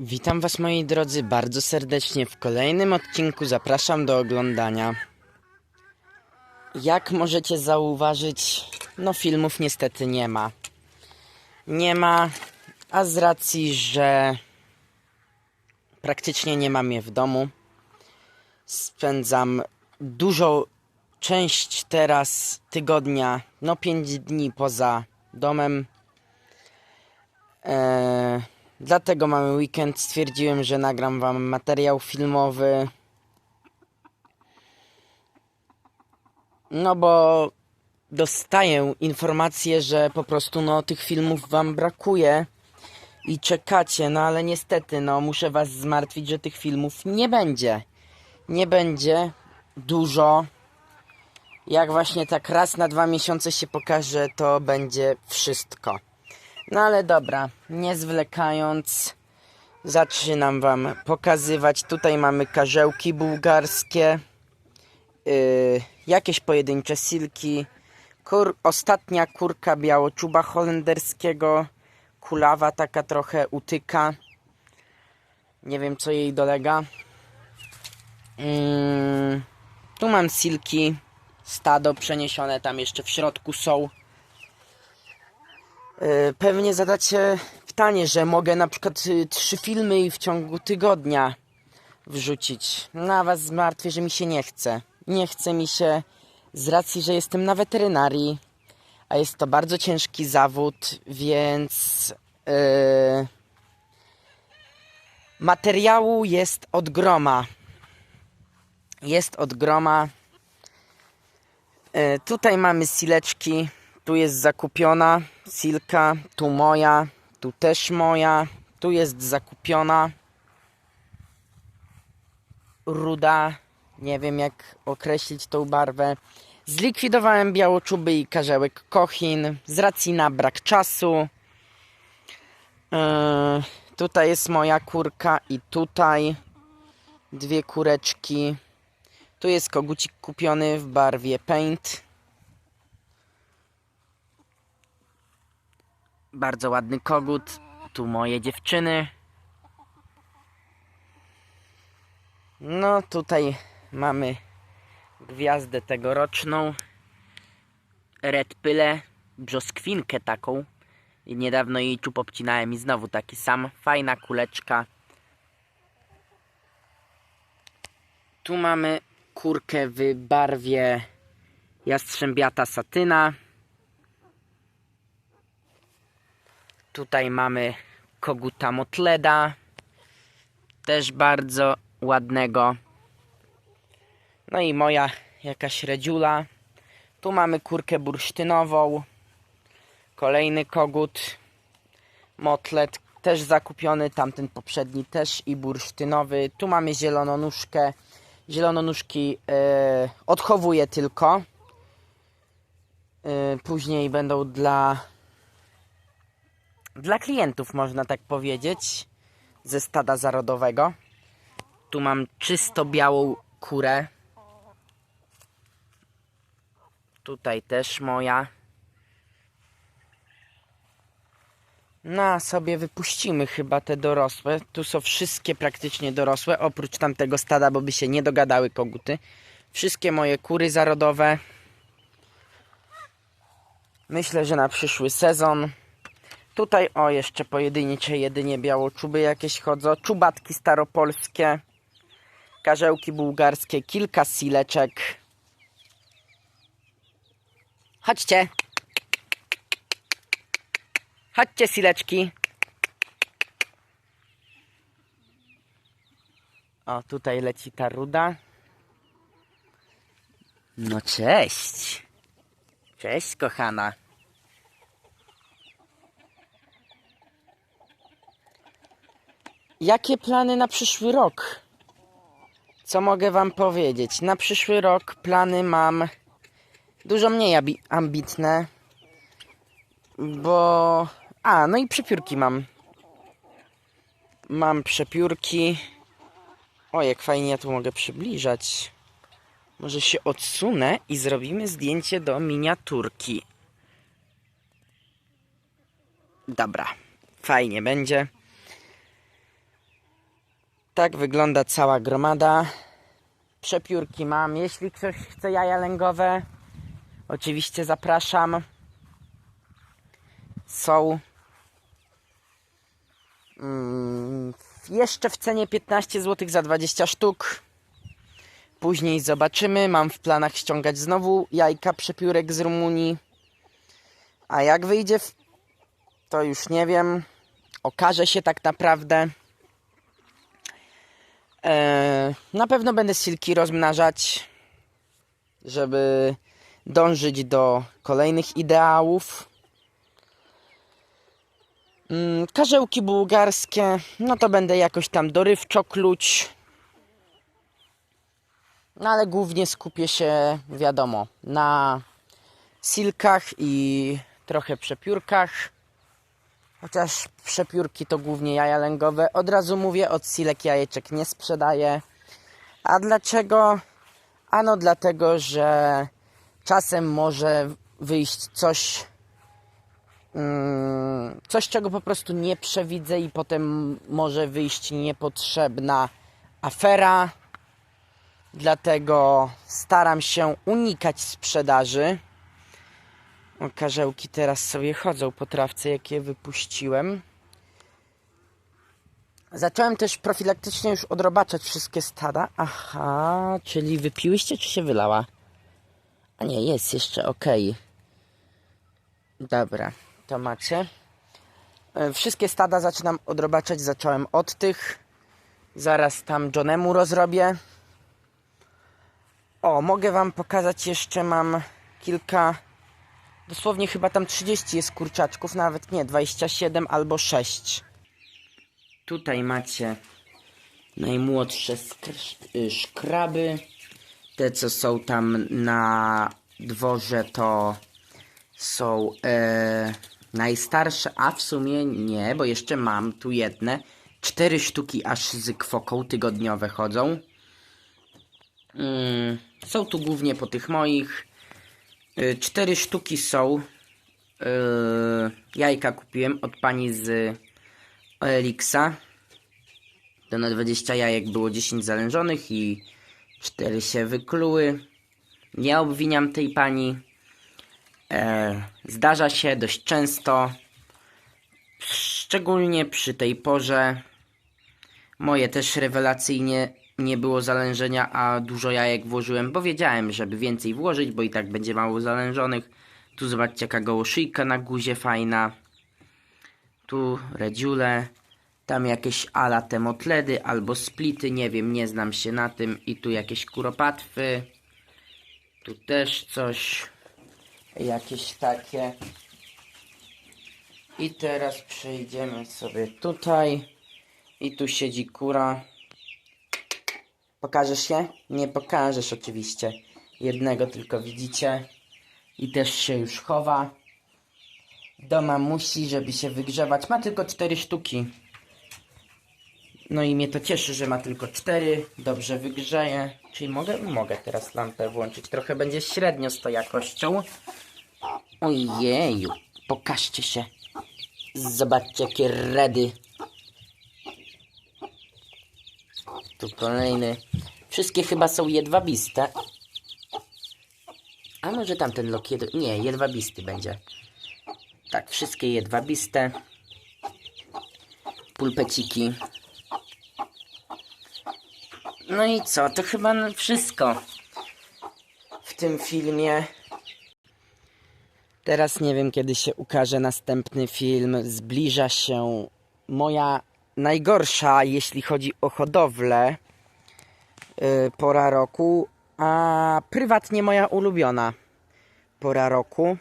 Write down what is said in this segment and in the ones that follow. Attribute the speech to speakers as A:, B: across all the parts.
A: Witam Was moi drodzy bardzo serdecznie w kolejnym odcinku. Zapraszam do oglądania. Jak możecie zauważyć, no filmów niestety nie ma. Nie ma, a z racji, że praktycznie nie mam je w domu, spędzam dużą część teraz tygodnia, no 5 dni poza domem. Eee, dlatego mamy weekend. Stwierdziłem, że nagram wam materiał filmowy. No bo dostaję informację, że po prostu no tych filmów wam brakuje i czekacie, no ale niestety no muszę was zmartwić, że tych filmów nie będzie. Nie będzie dużo. Jak właśnie tak raz na dwa miesiące się pokaże, to będzie wszystko. No ale dobra, nie zwlekając, zaczynam wam pokazywać. Tutaj mamy karzełki bułgarskie, yy, jakieś pojedyncze silki, kur, ostatnia kurka białoczuba holenderskiego, kulawa taka trochę utyka. Nie wiem co jej dolega. Yy, tu mam silki, stado przeniesione tam jeszcze w środku są. Yy, Pewnie zadacie pytanie, że mogę na przykład y, trzy filmy w ciągu tygodnia wrzucić. Na was zmartwię, że mi się nie chce. Nie chce mi się z racji, że jestem na weterynarii, a jest to bardzo ciężki zawód, więc yy, materiału jest od groma. Jest od groma. Yy, tutaj mamy sileczki. Tu jest zakupiona silka, tu moja, tu też moja, tu jest zakupiona ruda, nie wiem jak określić tą barwę. Zlikwidowałem białoczuby i karzełek kochin z racji na brak czasu. Yy, tutaj jest moja kurka i tutaj dwie kureczki. Tu jest kogucik kupiony w barwie paint. Bardzo ładny kogut. Tu moje dziewczyny. No tutaj mamy gwiazdę tegoroczną. Red Pyle, brzoskwinkę taką. I niedawno jej czub obcinałem i znowu taki sam. Fajna kuleczka. Tu mamy kurkę w barwie jastrzębiata satyna. Tutaj mamy koguta motleda. Też bardzo ładnego. No i moja jakaś redziula. Tu mamy kurkę bursztynową. Kolejny kogut. Motlet też zakupiony. Tamten poprzedni też i bursztynowy. Tu mamy zielononóżkę. Zielononóżki e, odchowuję tylko. E, później będą dla dla klientów, można tak powiedzieć, ze stada zarodowego. Tu mam czysto białą kurę. Tutaj też moja. No, a sobie wypuścimy chyba te dorosłe. Tu są wszystkie praktycznie dorosłe, oprócz tamtego stada, bo by się nie dogadały koguty. Wszystkie moje kury zarodowe. Myślę, że na przyszły sezon Tutaj o jeszcze pojedyncze jedynie białoczuby jakieś chodzą, czubatki staropolskie, karzełki bułgarskie, kilka sileczek. Chodźcie. Chodźcie sileczki. O, tutaj leci ta ruda. No cześć. Cześć kochana. Jakie plany na przyszły rok? Co mogę Wam powiedzieć? Na przyszły rok plany mam dużo mniej ambitne, bo. A, no i przepiórki mam. Mam przepiórki. O, jak fajnie ja tu mogę przybliżać. Może się odsunę i zrobimy zdjęcie do miniaturki. Dobra, fajnie będzie. Tak wygląda cała gromada. Przepiórki mam. Jeśli ktoś chce jaja lęgowe, oczywiście zapraszam. Są mm, jeszcze w cenie 15 zł za 20 sztuk. Później zobaczymy. Mam w planach ściągać znowu jajka przepiórek z Rumunii. A jak wyjdzie, to już nie wiem. Okaże się tak naprawdę. Eee, na pewno będę silki rozmnażać, żeby dążyć do kolejnych ideałów. Mm, karzełki bułgarskie, no to będę jakoś tam dorywczo kluć. No ale głównie skupię się, wiadomo, na silkach i trochę przepiórkach. Chociaż przepiórki to głównie jaja lęgowe. Od razu mówię, od silek jajeczek nie sprzedaję. A dlaczego? Ano dlatego, że czasem może wyjść coś, mm, coś czego po prostu nie przewidzę i potem może wyjść niepotrzebna afera. Dlatego staram się unikać sprzedaży. Karzełki teraz sobie chodzą po trawce, jak je wypuściłem. Zacząłem też profilaktycznie już odrobaczać wszystkie stada. Aha, czyli wypiłyście, czy się wylała? A nie, jest jeszcze, okej. Dobra, to macie. E, Wszystkie stada zaczynam odrobaczać. Zacząłem od tych. Zaraz tam Johnemu rozrobię. O, mogę wam pokazać jeszcze, mam kilka Dosłownie chyba tam 30 jest kurczaczków, nawet nie, 27 albo 6. Tutaj macie najmłodsze y, szkraby. Te, co są tam na dworze, to są e, najstarsze, a w sumie nie, bo jeszcze mam tu jedne. Cztery sztuki aż z kwoką tygodniowe chodzą. Mm, są tu głównie po tych moich. Y, Cztery sztuki są. Yy, jajka kupiłem od pani z Elixa. To na 20 jajek było 10 zalężonych i 4 się wykluły. Nie obwiniam tej pani. E, zdarza się dość często. Szczególnie przy tej porze. Moje też rewelacyjnie nie było zalężenia, a dużo jajek włożyłem, bo wiedziałem, żeby więcej włożyć, bo i tak będzie mało zalężonych. Tu zobaczcie jaka gołoszyjka na guzie fajna. Tu redziule. Tam jakieś ala te motledy albo splity, nie wiem, nie znam się na tym. I tu jakieś kuropatwy. Tu też coś. Jakieś takie. I teraz przejdziemy sobie tutaj. I tu siedzi kura. Pokażesz się? Nie pokażesz oczywiście. Jednego tylko widzicie. I też się już chowa. Doma musi, żeby się wygrzewać. Ma tylko cztery sztuki. No i mnie to cieszy, że ma tylko cztery. Dobrze wygrzeje. Czyli mogę? Mogę teraz lampę włączyć. Trochę będzie średnio z tą jakością. Ojeju. Pokażcie się. Zobaczcie jakie redy. Tu kolejny. Wszystkie chyba są jedwabiste. A może tamten lok jed... Nie, jedwabisty będzie. Tak, wszystkie jedwabiste. Pulpeciki. No i co? To chyba wszystko w tym filmie. Teraz nie wiem, kiedy się ukaże następny film. Zbliża się moja najgorsza, jeśli chodzi o hodowlę, yy, pora roku, a prywatnie moja ulubiona pora roku.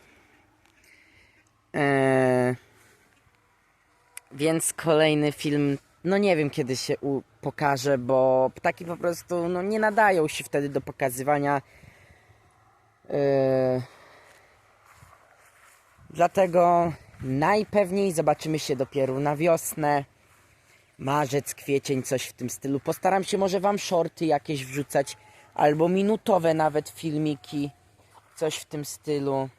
A: Yy, więc kolejny film, no nie wiem kiedy się pokaże, bo ptaki po prostu no, nie nadają się wtedy do pokazywania. Yy, dlatego najpewniej zobaczymy się dopiero na wiosnę. Marzec, kwiecień, coś w tym stylu. Postaram się może wam shorty jakieś wrzucać, albo minutowe nawet filmiki, coś w tym stylu.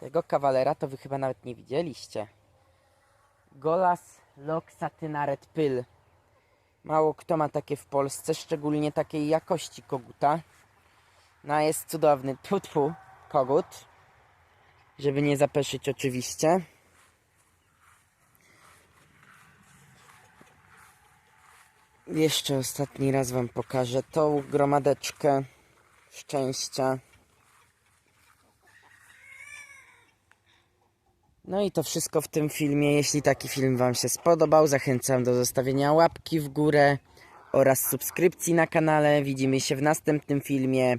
A: Tego kawalera to wy chyba nawet nie widzieliście. Golas Loxatyna Red. Mało kto ma takie w Polsce, szczególnie takiej jakości koguta. No jest cudowny, tfu, tfu, kogut. Żeby nie zapeszyć oczywiście. Jeszcze ostatni raz wam pokażę tą gromadeczkę szczęścia. No i to wszystko w tym filmie. Jeśli taki film Wam się spodobał, zachęcam do zostawienia łapki w górę oraz subskrypcji na kanale. Widzimy się w następnym filmie.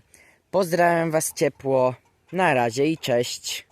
A: Pozdrawiam Was ciepło. Na razie i cześć.